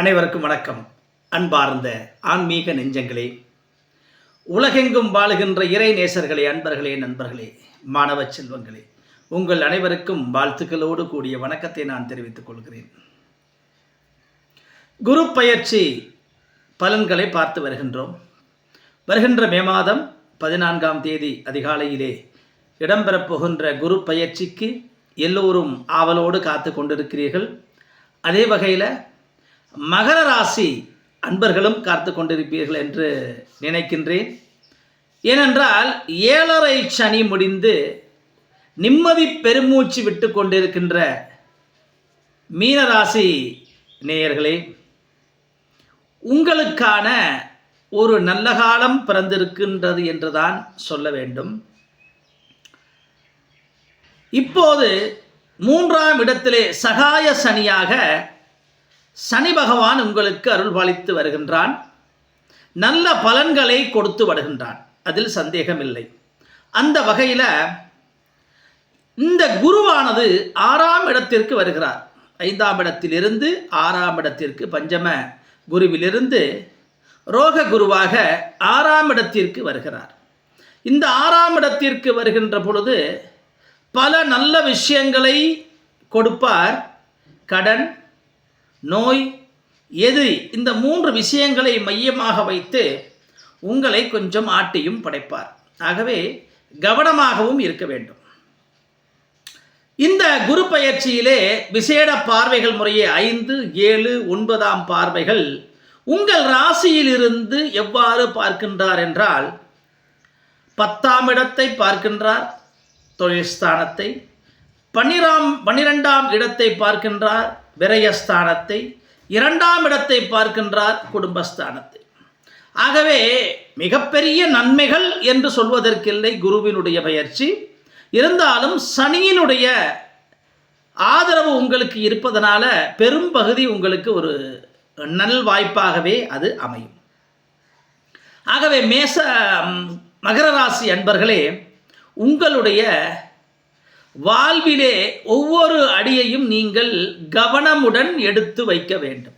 அனைவருக்கும் வணக்கம். அன்பார்ந்த ஆன்மீக நெஞ்சங்களே உலகெங்கும் வாழுகின்ற இறை நேசர்களே அன்பர்களே நண்பர்களே மாணவ செல்வங்களே உங்கள் அனைவருக்கும் வாழ்த்துக்களோடு கூடிய வணக்கத்தை நான் தெரிவித்துக் கொள்கிறேன். குரு பயிற்சி பலன்களை பார்த்து வருகின்றோம். வருகின்ற மே மாதம் பதினான்காம் தேதி அதிகாலையிலே இடம்பெறப் போகின்ற குரு பயிற்சிக்கு எல்லோரும் ஆவலோடு காத்து கொண்டிருக்கிறீர்கள். அதே வகையில் மகர ராசி அன்பர்களும் காத்து கொண்டிருப்பீர்கள் என்று நினைக்கின்றேன். ஏனென்றால் ஏழரை சனி முடிந்து நிம்மதி பெருமூச்சு விட்டு கொண்டிருக்கின்ற மீனராசி நேயர்களே உங்களுக்கான ஒரு நல்ல காலம் பிறந்திருக்கின்றது என்றுதான் சொல்ல வேண்டும். இப்போது மூன்றாம் இடத்திலே சகாய சனியாக சனி பகவான் உங்களுக்கு அருள்பாலித்து வருகின்றான். நல்ல பலன்களை கொடுத்து வருகின்றான். அதில் சந்தேகமில்லை. அந்த வகையில் இந்த குருவானது ஆறாம் இடத்திற்கு வருகிறார். ஐந்தாம் இடத்திலிருந்து ஆறாம் இடத்திற்கு பஞ்சம குருவிலிருந்து ரோக குருவாக ஆறாம் இடத்திற்கு வருகிறார். இந்த ஆறாம் இடத்திற்கு வருகின்ற பொழுது பல நல்ல விஷயங்களை கொடுப்பார். கடன் நோய் எதிரி இந்த மூன்று விஷயங்களை மையமாக வைத்து உங்களை கொஞ்சம் ஆட்டியும் படைப்பார். ஆகவே கவனமாகவும் இருக்க வேண்டும். இந்த குரு பயிற்சியிலே விசேட பார்வைகள் முறையே ஐந்து ஏழு ஒன்பதாம் பார்வைகள் உங்கள் ராசியிலிருந்து எவ்வாறு பார்க்கின்றார் என்றால் பத்தாம் இடத்தை பார்க்கின்றார் தொழில் ஸ்தானத்தை பன்னிராம் பன்னிரெண்டாம் இடத்தை பார்க்கின்றார் விரயஸ்தானத்தை இரண்டாம் இடத்தை பார்க்கின்றார் குடும்பஸ்தானத்தை. ஆகவே மிகப்பெரிய நன்மைகள் என்று சொல்வதற்கில்லை குருவினுடைய பயிற்சி. இருந்தாலும் சனியினுடைய ஆதரவு உங்களுக்கு இருப்பதனால பெரும்பகுதி உங்களுக்கு ஒரு நல் வாய்ப்பாகவே அது அமையும். ஆகவே மேச மகர ராசி அன்பர்களே உங்களுடைய வாழ்விலே ஒவ்வொரு அடியையும் நீங்கள் கவனமுடன் எடுத்து வைக்க வேண்டும்.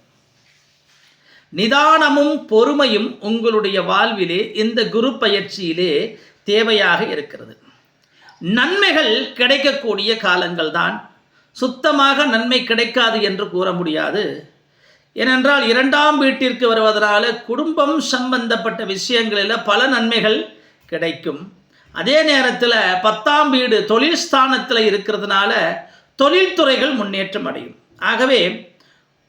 நிதானமும் பொறுமையும் உங்களுடைய வாழ்விலே இந்த குரு பயிற்சியிலே தேவையாக இருக்கிறது. நன்மைகள் கிடைக்கக்கூடிய காலங்கள் தான். சுத்தமாக நன்மை கிடைக்காது என்று கூற முடியாது. ஏனென்றால் இரண்டாம் வீட்டிற்கு வருவதனால குடும்பம் சம்பந்தப்பட்ட விஷயங்களில் பல நன்மைகள் கிடைக்கும். அதே நேரத்தில் பத்தாம் வீடு தொழில் ஸ்தானத்தில் இருக்கிறதுனால தொழில்துறைகள் முன்னேற்றம் அடையும். ஆகவே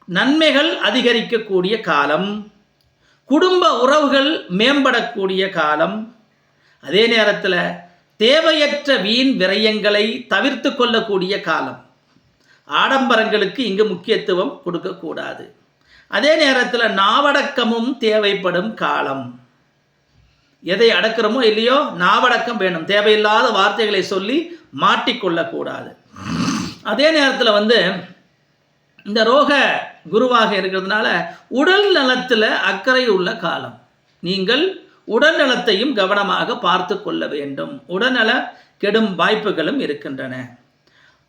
நன்மைகள் அதிகரிக்கக்கூடிய காலம் குடும்ப உறவுகள் மேம்படக்கூடிய காலம் அதே நேரத்தில் தேவையற்ற வீண் விரயங்களை தவிர்த்து கொள்ளக்கூடிய காலம். ஆடம்பரங்களுக்கு இங்கு முக்கியத்துவம் கொடுக்கக்கூடாது. அதே நேரத்தில் நாவடக்கமும் தேவைப்படும் காலம். எதை அடக்கிறோமோ இல்லையோ நாவடக்கம் வேணும். தேவையில்லாத வார்த்தைகளை சொல்லி மாட்டிக்கொள்ளக்கூடாது. அதே நேரத்தில் வந்து இந்த ரோக குருவாக இருக்கிறதுனால உடல் நலத்தில் அக்கறை உள்ள காலம். நீங்கள் உடல் நலத்தையும் கவனமாக பார்த்து கொள்ள வேண்டும். உடல்நல கெடும் வாய்ப்புகளும் இருக்கின்றன.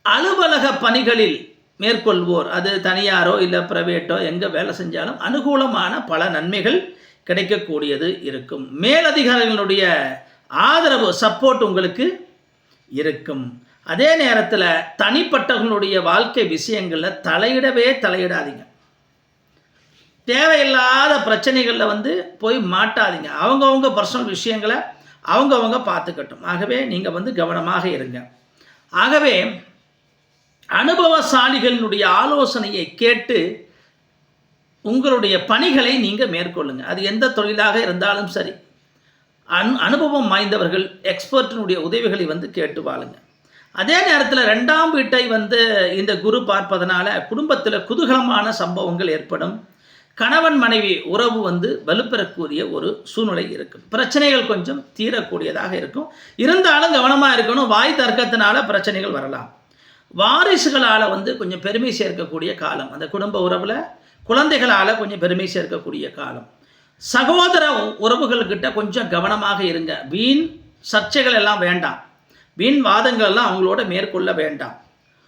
அலுவலக பணிகளில் மேற்கொள்வோர் அது தனியாரோ இல்லை ப்ரைவேட்டோ எங்கே வேலை செஞ்சாலும் அனுகூலமான பல நன்மைகள் கிடைக்கக்கூடியது இருக்கும். மேலதிகாரிகளுடைய ஆதரவு சப்போர்ட் உங்களுக்கு இருக்கும். அதே நேரத்தில் தனிப்பட்டவர்களுடைய வாழ்க்கை விஷயங்களில் தலையிடவே தலையிடாதீங்க. தேவையில்லாத பிரச்சனைகளில் வந்து போய் மாட்டாதீங்க. அவங்கவுங்க பர்சனல் விஷயங்களை அவங்கவுங்க பார்த்துக்கட்டும். ஆகவே நீங்கள் வந்து கவனமாக இருங்க. ஆகவே அனுபவசாலிகளினுடைய ஆலோசனையை கேட்டு உங்களுடைய பணிகளை நீங்கள் மேற்கொள்ளுங்க. அது எந்த தொழிலாக இருந்தாலும் சரி. அன் அனுபவம் வாய்ந்தவர்கள் எக்ஸ்பர்ட்டினுடைய உதவிகளை வந்து கேட்டு வாழுங்க. அதே நேரத்தில் ரெண்டாம் வீட்டை வந்து இந்த குரு பார்ப்பதனால குடும்பத்தில் குதூகலமான சம்பவங்கள் ஏற்படும். கணவன் மனைவி உறவு வந்து வலுப்பெறக்கூடிய ஒரு சூழ்நிலை இருக்கும். பிரச்சனைகள் கொஞ்சம் தீரக்கூடியதாக இருக்கும். இருந்தாலும் கவனமாக இருக்கணும். வாய் தர்க்கத்தினால பிரச்சனைகள் வரலாம். வாரிசுகளால் வந்து கொஞ்சம் பெருமை சேர்க்கக்கூடிய காலம். அந்த குடும்ப உறவில் குழந்தைகளால் கொஞ்சம் பெருமை சேர்க்கக்கூடிய காலம். சகோதர உறவுகள்கிட்ட கொஞ்சம் கவனமாக இருங்க. வீண் சர்ச்சைகள் எல்லாம் வேண்டாம். வீண் வாதங்கள் எல்லாம் அவங்களோட மேற்கொள்ள வேண்டாம்.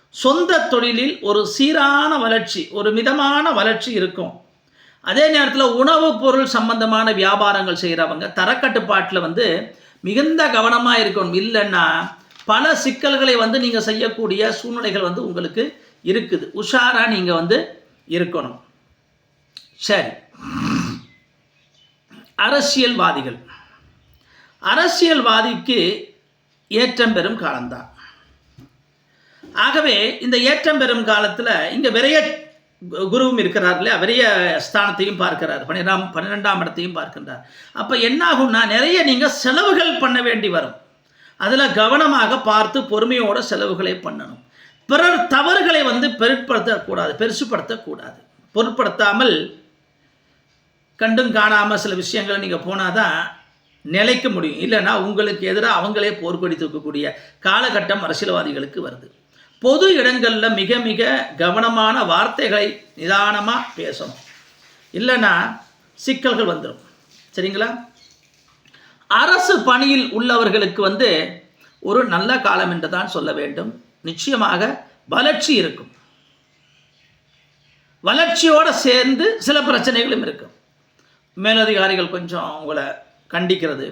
சொந்த தொழிலில் ஒரு சீரான வளர்ச்சி ஒரு மிதமான வளர்ச்சி இருக்கும். அதே நேரத்தில் உணவுப் பொருள் சம்பந்தமான வியாபாரங்கள் செய்கிறவங்க தரக்கட்டுப்பாட்டில் வந்து மிகுந்த கவனமாக இருக்கணும். இல்லைன்னா பல சிக்கல்களை வந்து நீங்கள் செய்யக்கூடிய சூழ்நிலைகள் வந்து உங்களுக்கு இருக்குது. உஷாராக நீங்கள் வந்து இருக்கணும். சரி. அரசியல்வாதிகள். அரசியல்வாதிக்கு ஏற்றம் பெறும் காலம்தான். ஆகவே இந்த ஏற்றம் பெறும் காலத்தில் இங்கே விரைய கு- குருவும் இருக்கிறார் இல்லையா? விரைய ஸ்தானத்தையும் பார்க்கிறார். பன்னிரெண்டாம் பன்னிரெண்டாம் இடத்தையும் பார்க்கின்றார். அப்போ என்னாகும்னா நிறைய நீங்கள் செலவுகள் பண்ண வேண்டி வரும். அதில் கவனமாக பார்த்து பொறுமையோட செலவுகளை பண்ணணும். பிறர் தவறுகளை வந்து பெருட்படுத்தக்கூடாது பெருசுப்படுத்தக்கூடாது பொருட்படுத்தாமல் கண்டும் காணாமல் சில விஷயங்களை நீங்கள் போனால் தான் நிலைக்க முடியும். இல்லைன்னா உங்களுக்கு எதிராக அவங்களே போர்க்கொடி தூக்கக்கூடிய காலகட்டம் அரசியல்வாதிகளுக்கு வருது. பொது இடங்களில் மிக மிக கவனமான வார்த்தைகளை நிதானமாக பேசணும். இல்லைன்னா சிக்கல்கள் வந்துடும் சரிங்களா? அரசு பணியில் உள்ளவர்களுக்கு வந்து ஒரு நல்ல காலம் என்று தான் சொல்ல வேண்டும். நிச்சயமாக வளர்ச்சி இருக்கும். வளர்ச்சியோடு சேர்ந்து சில பிரச்சனைகளும் இருக்கும். மேலதிகாரிகள் கொஞ்சம் உங்களை கண்டிக்கிறது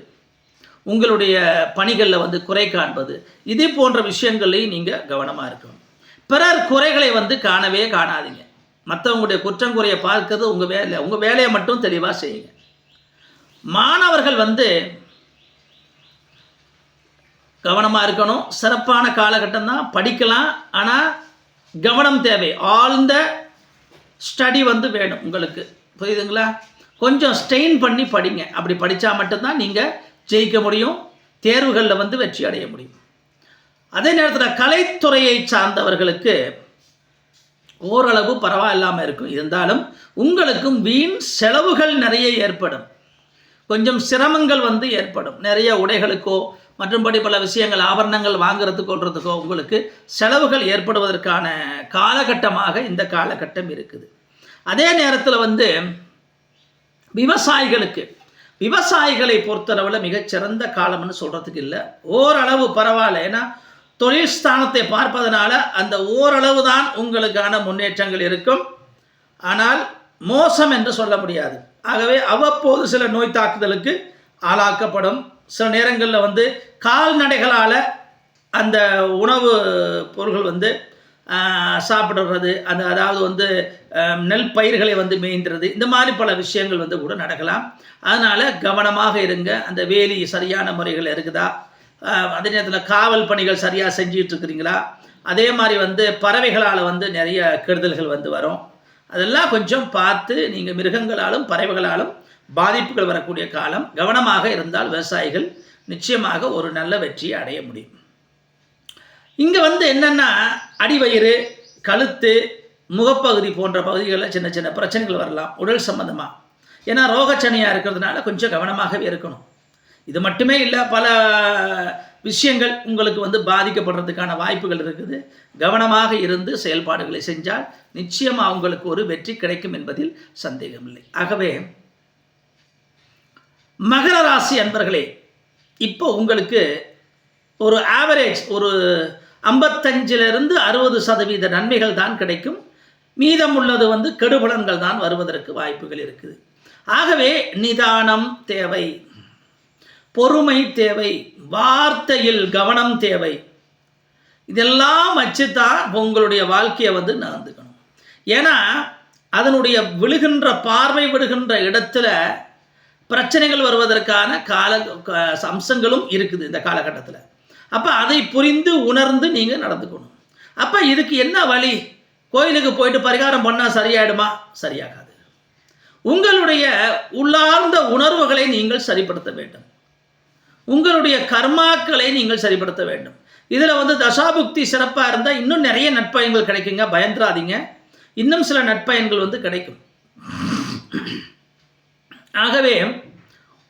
உங்களுடைய பணிகளில் வந்து குறை காண்பது இதே போன்ற விஷயங்களையும் நீங்கள் கவனமாக இருக்கணும். பிறர் குறைகளை வந்து காணவே காணாதீங்க. மற்றவங்களுடைய குற்றங்குறையை பார்க்கறது உங்கள் வேலை உங்கள் வேலையை மட்டும் தெளிவாக செய்யுங்க. மாணவர்கள் வந்து கவனமாக இருக்கணும். சிறப்பான காலகட்டம் தான் படிக்கலாம் ஆனால் கவனம் தேவை. ஆழ்ந்த ஸ்டடி வந்து வேணும். உங்களுக்கு புரியுதுங்களா? கொஞ்சம் ஸ்டெயின் பண்ணி படிங்க. அப்படி படித்தா மட்டும்தான் நீங்கள் ஜெயிக்க முடியும் தேர்வுகளில் வந்து வெற்றி அடைய முடியும். அதே நேரத்தில் கலைத்துறையை சார்ந்தவர்களுக்கு ஓரளவு பரவாயில்லாமல் இருக்கும். இருந்தாலும் உங்களுக்கும் வீண் செலவுகள் நிறைய ஏற்படும். கொஞ்சம் சிரமங்கள் வந்து ஏற்படும். நிறைய உடைகளுக்கோ மற்றும்படி பல விஷயங்கள் ஆபரணங்கள் வாங்குறதுக்கு கொள்றதுக்கோ உங்களுக்கு செலவுகள் ஏற்படுவதற்கான காலகட்டமாக இந்த காலகட்டம் இருக்குது. அதே நேரத்தில் வந்து விவசாயிகளுக்கு. விவசாயிகளை பொறுத்தளவில் மிகச்சிறந்த காலம்னு சொல்கிறதுக்கு இல்லை. ஓரளவு பரவாயில்ல. ஏன்னா தொழில் ஸ்தானத்தை பார்ப்பதனால அந்த ஓரளவு தான் உங்களுக்கான முன்னேற்றங்கள் இருக்கும். ஆனால் மோசம் என்று சொல்ல முடியாது. ஆகவே அவ்வப்போது சில நோய் தாக்குதலுக்கு ஆளாக்கப்படும். சில நேரங்களில் வந்து கால்நடைகளால் அந்த உணவு பொருள்கள் வந்து சாப்பிடுறது அந்த அதாவது வந்து நெல் பயிர்களை வந்து மேய்ந்துறது இந்த மாதிரி பல விஷயங்கள் வந்து கூட நடக்கலாம். அதனால் கவனமாக இருங்க. அந்த வேலி சரியான முறைகள் இருக்குதா? அதே நேரத்தில் காவல் பணிகள் சரியாக செஞ்சிகிட்டு இருக்கிறீங்களா அதே மாதிரி வந்து பறவைகளால் வந்து நிறைய கெடுதல்கள் வந்து வரும். அதெல்லாம் கொஞ்சம் பார்த்து நீங்கள் மிருகங்களாலும் பறவைகளாலும் பாதிப்புகள் வரக்கூடிய காலம். கவனமாக இருந்தால் விவசாயிகள் நிச்சயமாக ஒரு நல்ல வெற்றியை அடைய முடியும். இங்கே வந்து என்னென்னா அடிவயிறு கழுத்து முகப்பகுதி போன்ற பகுதிகளில் சின்ன சின்ன பிரச்சனைகள் வரலாம் உடல் சம்பந்தமாக ஏன்னா ரோகச்சனையாக இருக்கிறதுனால கொஞ்சம் கவனமாகவே இருக்கணும். இது மட்டுமே இல்லை பல விஷயங்கள் உங்களுக்கு வந்து பாதிக்கப்படுறதுக்கான வாய்ப்புகள் இருக்குது. கவனமாக இருந்து செயல்பாடுகளை செஞ்சால் நிச்சயமாக உங்களுக்கு ஒரு வெற்றி கிடைக்கும் என்பதில் சந்தேகம் இல்லை ஆகவே மகர ராசி அன்பர்களே இப்போ உங்களுக்கு ஒரு ஆவரேஜ் ஒரு ஐம்பத்தஞ்சிலிருந்து அறுபது சதவீத நன்மைகள் தான் கிடைக்கும். மீதம் உள்ளது வந்து கெடுபலன்கள் தான் வருவதற்கு வாய்ப்புகள் இருக்குது. ஆகவே நிதானம் தேவை. பொறுமை தேவை. வார்த்தையில் கவனம் தேவை. இதெல்லாம் வச்சுத்தான் உங்களுடைய வாழ்க்கையை வந்து நடந்துக்கணும் ஏன்னா அதனுடைய விழுகின்ற பார்வை விடுகின்ற இடத்துல பிரச்சனைகள் வருவதற்கான கால க- அம்சங்களும் இருக்குது இந்த காலகட்டத்தில். அப்போ அதை புரிந்து உணர்ந்து நீங்கள் நடந்துக்கணும். அப்போ இதுக்கு என்ன வழி? கோயிலுக்கு போயிட்டு பரிகாரம் பண்ணால் சரியாயிடுமா? சரியாகாது. உங்களுடைய உள்ளார்ந்த உணர்வுகளை நீங்கள் சரிப்படுத்த வேண்டும். உங்களுடைய கர்மாக்களை நீங்கள் சரிப்படுத்த வேண்டும். இதில் வந்து தசாபுக்தி சிறப்பாக இருந்தால் இன்னும் நிறைய நட்பயன்கள் கிடைக்குங்க. பயந்துராதீங்க. இன்னும் சில நட்பயன்கள் வந்து கிடைக்கும். ஆகவே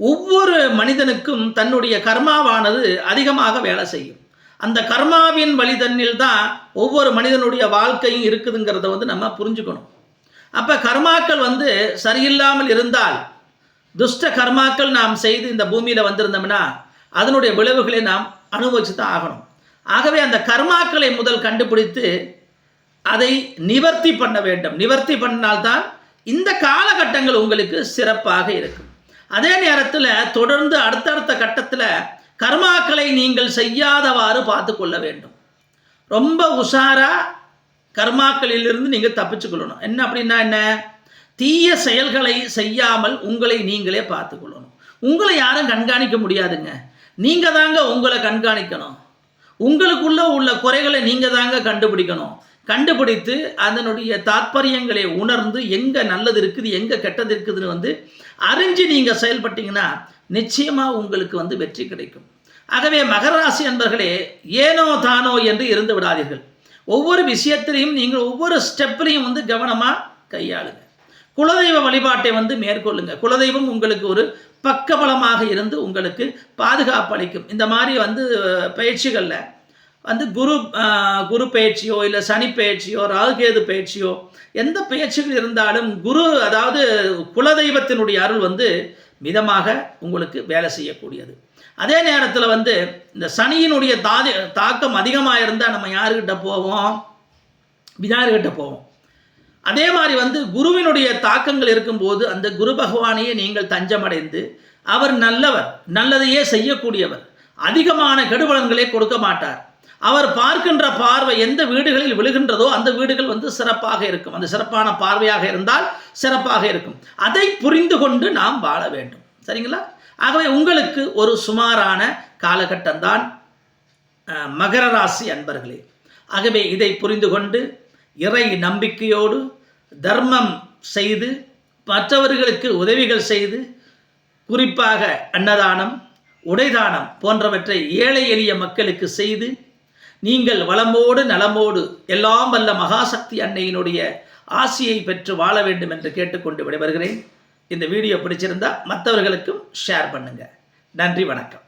ஒவ்வொரு மனிதனுக்கும் தன்னுடைய கர்மாவானது அதிகமாக வேலை செய்யும். அந்த கர்மாவின் வழி தன்னில் தான் ஒவ்வொரு மனிதனுடைய வாழ்க்கையும் இருக்குதுங்கிறத வந்து நம்ம புரிஞ்சுக்கணும். அப்போ கர்மாக்கள் வந்து சரியில்லாமல் இருந்தால் துஷ்ட கர்மாக்கள் நாம் செய்து இந்த பூமியில் வந்திருந்தோம்னா அதனுடைய விளைவுகளை நாம் அனுபவிச்சு தான் ஆகணும். ஆகவே அந்த கர்மாக்களை முதல் கண்டுபிடித்து அதை நிவர்த்தி பண்ண வேண்டும். நிவர்த்தி பண்ணால்தான் இந்த காலகட்டங்கள் உங்களுக்கு சிறப்பாக இருக்கும். அதே நேரத்தில் தொடர்ந்து அடுத்தடுத்த கட்டத்தில் கர்மாக்களை நீங்கள் செய்யாதவாறு பார்த்து கொள்ள வேண்டும். ரொம்ப உஷாராக கர்மாக்களிலிருந்து நீங்கள் தப்பிச்சுக்கொள்ளணும் என்ன அப்படின்னா என்ன? தீய செயல்களை செய்யாமல் உங்களை நீங்களே பார்த்துக்கொள்ளணும் உங்களை யாரும் கண்காணிக்க முடியாதுங்க. நீங்கள் தாங்க உங்களை கண்காணிக்கணும். உங்களுக்குள்ள உள்ள குறைகளை நீங்கள் தாங்க கண்டுபிடிக்கணும். கண்டுபிடித்து அதனுடைய தாத்பரியங்களை உணர்ந்து எங்கே நல்லது இருக்குது எங்கே கெட்டது இருக்குதுன்னு வந்து அறிஞ்சு நீங்கள் செயல்பட்டீங்கன்னா நிச்சயமாக உங்களுக்கு வந்து வெற்றி கிடைக்கும். ஆகவே மகராசி என்பர்களே ஏனோ தானோ என்று இருந்து விடாதீர்கள். ஒவ்வொரு விஷயத்திலையும் நீங்கள் ஒவ்வொரு ஸ்டெப்லையும் வந்து கவனமாக கையாளுங்க. குலதெய்வ வழிபாட்டை வந்து மேற்கொள்ளுங்க. குலதெய்வம் உங்களுக்கு ஒரு பக்கபலமாக இருந்து உங்களுக்கு பாதுகாப்பு அளிக்கும். இந்த மாதிரி வந்து பயிற்சிகளில் வந்து குரு குரு பயிற்சியோ இல்லை சனி பயிற்சியோ ராகுகேது பயிற்சியோ எந்த பயிற்சிகள் இருந்தாலும் குரு அதாவது குலதெய்வத்தினுடைய அருள் வந்து மிதமாக உங்களுக்கு வேலை செய்யக்கூடியது. அதே நேரத்தில் வந்து இந்த சனியினுடைய தாதி தாக்கம் அதிகமாக இருந்தால் நம்ம யாருக்கிட்ட போவோம்? விநாயகர்கிட்ட போவோம். அதே மாதிரி வந்து குருவினுடைய தாக்கங்கள் இருக்கும்போது அந்த குரு பகவானையே நீங்கள் தஞ்சமடைந்து அவர் நல்லவர் நல்லதையே செய்யக்கூடியவர் அதிகமான கெடுபலன்களை கொடுக்க மாட்டார். அவர் பார்க்கின்ற பார்வை எந்த வீடுகளில் விழுகின்றதோ அந்த வீடுகள் வந்து சிறப்பாக இருக்கும். அந்த சிறப்பான பார்வையாக இருந்தால் சிறப்பாக இருக்கும். அதை புரிந்து கொண்டு நாம் வாழ வேண்டும். சரிங்களா? ஆகவே உங்களுக்கு ஒரு சுமாரான காலகட்டம்தான் மகர ராசி அன்பர்களே. ஆகவே இதை புரிந்து கொண்டு இறை நம்பிக்கையோடு தர்மம் செய்து மற்றவர்களுக்கு உதவிகள் செய்து குறிப்பாக அன்னதானம் உடைதானம் போன்றவற்றை ஏழை எளிய மக்களுக்கு செய்து நீங்கள் வளமோடு நலமோடு எல்லாம் வல்ல மகாசக்தி அன்னையினுடைய ஆசியை பெற்று வாழ வேண்டும் என்று கேட்டுக்கொண்டு விடைபெறுகிறேன். இந்த வீடியோ பிடிச்சிருந்தா மற்றவர்களுக்கும் ஷேர் பண்ணுங்கள் நன்றி வணக்கம்.